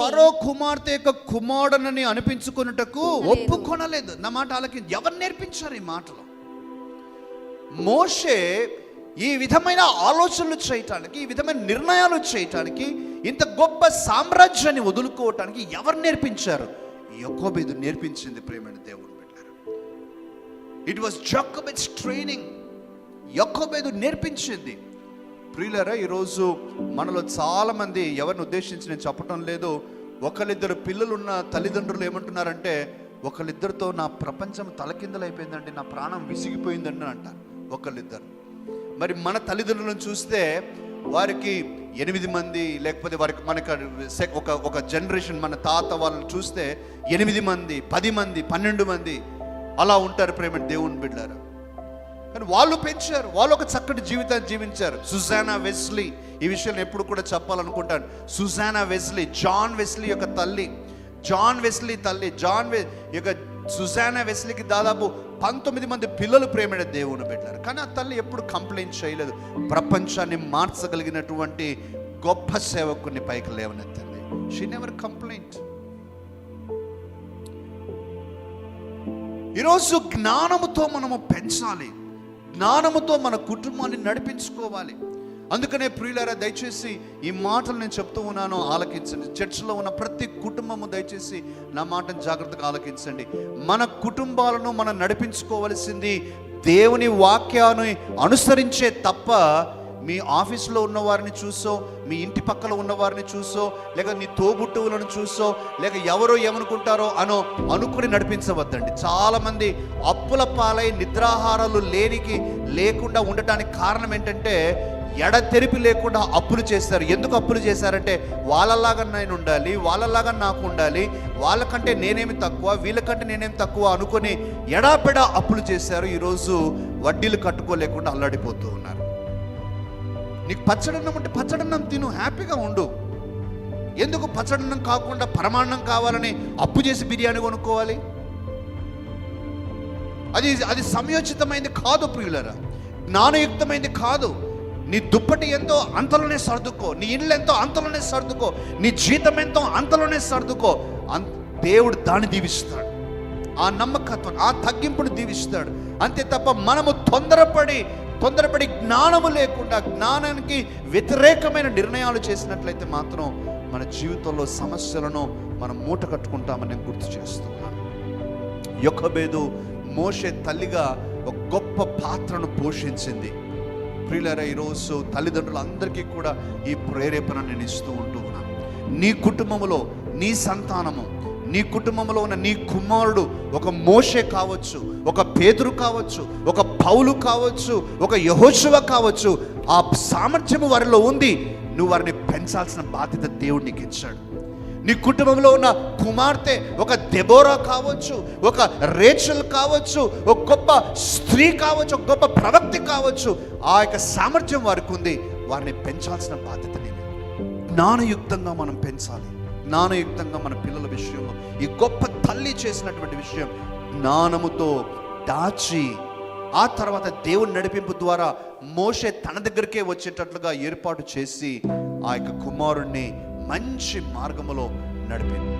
ఫరో కుమార్తె యొక్క కుమారుడనని అనిపించుకున్నటకు ఒప్పుకొనలేదు. నా మాట వాళ్ళకి ఎవరు నేర్పించారు ఈ మాటలు? మోషే ఈ విధమైన ఆలోచనలు చేయటానికి ఈ విధమైన నిర్ణయాలు చేయటానికి ఇంత గొప్ప సామ్రాజ్యాన్ని వదులుకోవటానికి ఎవరు నేర్పించారు? యొకోబేదు నేర్పించింది ప్రేమైన దేవుడు పెట్టారు ఇట్ వాస్ జకోబెట్స్ ట్రైనింగ్ యొకోబేదు నేర్పించింది. ప్రియులరా ఈరోజు మనలో చాలామంది ఎవరిని ఉద్దేశించి నేను చెప్పటం లేదు. ఒకళ్ళిద్దరు పిల్లలున్న తల్లిదండ్రులు ఏమంటున్నారంటే ఒకళ్ళిద్దరితో నా ప్రపంచం తలకిందలైపోయిందండి నా ప్రాణం విసిగిపోయిందండి అని అంటారు ఒకళ్ళిద్దరు. మరి మన తల్లిదండ్రులను చూస్తే వారికి ఎనిమిది మంది లేకపోతే వారికి మనకు ఒక ఒక జనరేషన్ మన తాత వాళ్ళని చూస్తే ఎనిమిది మంది పది మంది పన్నెండు మంది అలా ఉంటారు ప్రేమ దేవుని బిడ్డారు కానీ వాళ్ళు పెంచారు. వాళ్ళు ఒక చక్కటి జీవితాన్ని జీవించారు. సుజానా వెస్లీ ఈ విషయం ఎప్పుడు కూడా చెప్పాలనుకుంటాను. సుజానా వెస్లీ జాన్ వెస్లీ యొక్క తల్లి. జాన్ వెస్లీ తల్లి జాన్ వె యొక్క సుజానా వెస్లీకి దాదాపు పంతొమ్మిది మంది పిల్లలు ప్రేమైన దేవుని పెట్టారు. కానీ ఆ తల్లి ఎప్పుడు కంప్లైంట్ చేయలేదు. ప్రపంచాన్ని మార్చగలిగినటువంటి గొప్ప సేవకుని పైకి లేవనెత్తింది. షీ నెవర్ కంప్లైంట్ ఈరోజు జ్ఞానముతో మనము పెంచాలి. జ్ఞానముతో మన కుటుంబాన్ని నడిపించుకోవాలి. అందుకనే ప్రియులారా దయచేసి ఈ మాటలు నేను చెప్తూ ఉన్నాను ఆలకించండి. చర్చిలో ఉన్న ప్రతి కుటుంబము దయచేసి నా మాటను జాగ్రత్తగా ఆలకించండి. మన కుటుంబాలను మనం నడిపించుకోవలసింది దేవుని వాక్యాన్ని అనుసరించే తప్ప మీ ఆఫీస్లో ఉన్నవారిని చూసో మీ ఇంటి పక్కన ఉన్నవారిని చూసో లేక నీ తోబుట్టువులను చూసో లేక ఎవరో ఏమనుకుంటారో అనో అనుకుని నడిపించవద్దండి. చాలామంది అప్పుల పాలై నిద్రాహారాలు లేనికి లేకుండా ఉండటానికి కారణం ఏంటంటే ఎడతెరిపి లేకుండా అప్పులు చేస్తారు. ఎందుకు అప్పులు చేశారంటే వాళ్ళలాగా నేను ఉండాలి వాళ్ళలాగా నాకు ఉండాలి వాళ్ళకంటే నేనేమి తక్కువ వీళ్ళకంటే నేనేమి తక్కువ అనుకొని ఎడాపెడా అప్పులు చేశారు. ఈరోజు వడ్డీలు కట్టుకోలేకుండా అల్లాడిపోతూ ఉన్నారు. నీకు పచ్చడన్నం అంటే పచ్చడన్నం తిను హ్యాపీగా ఉండు. ఎందుకు పచ్చడన్నం కాకుండా పరమాన్నం కావాలని అప్పు చేసి బిర్యానీ కొనుక్కోవాలి? అది అది సమయోచితమైంది కాదు ప్రియులరా. జ్ఞానయుక్తమైంది కాదు. నీ దుప్పటి ఎంతో అంతలోనే సర్దుకో నీ ఇల్లు ఎంతో అంతలోనే సర్దుకో నీ జీతం ఎంతో అంతలోనే సర్దుకో. అన్ దేవుడు దాన్ని దీవిస్తాడు. ఆ నమ్మకత్వం ఆ తగ్గింపును దీవిస్తాడు. అంతే తప్ప మనము తొందరపడి తొందరపడి జ్ఞానము లేకుండా జ్ఞానానికి వ్యతిరేకమైన నిర్ణయాలు చేసినట్లయితే మాత్రం మన జీవితంలో సమస్యలను మనం మూట కట్టుకుంటామని నేను గుర్తు చేస్తున్నాను యొక్కబేదు మోషే తల్లిగా ఒక గొప్ప పాత్రను పోషించింది. ప్రియులరా ఈరోజు తల్లిదండ్రులందరికీ కూడా ఈ ప్రేరేపణ నేను ఇస్తూ ఉంటూ ఉన్నాను నీ కుటుంబంలో నీ సంతానము నీ కుటుంబంలో ఉన్న నీ కుమారుడు ఒక మోషే కావచ్చు ఒక పేదరు కావచ్చు ఒక పౌలు కావచ్చు ఒక యహోశివ కావచ్చు ఆ సామర్థ్యము వారిలో ఉంది. నువ్వు వారిని పెంచాల్సిన బాధ్యత దేవుడు నీకు ఇచ్చాడు. నీ కుటుంబంలో ఉన్న కుమార్తె ఒక దెబోరా కావచ్చు ఒక రేచల్ కావచ్చు ఒక గొప్ప స్త్రీ కావచ్చు ఒక గొప్ప ప్రవక్తి కావచ్చు ఆ యొక్క సామర్థ్యం వారికి ఉంది. వారిని పెంచాల్సిన బాధ్యత జ్ఞానయుక్తంగా మనం పెంచాలి. జ్ఞానయుక్తంగా మన పిల్లల విషయంలో ఈ గొప్ప తల్లి చేసినటువంటి విషయం జ్ఞానముతో దాచి ఆ తర్వాత దేవుని నడిపింపు ద్వారా మోషే తన దగ్గరికే వచ్చేటట్లుగా ఏర్పాటు చేసి ఆ యొక్క కుమారుణ్ణి మంచి మార్గములో నడిపింది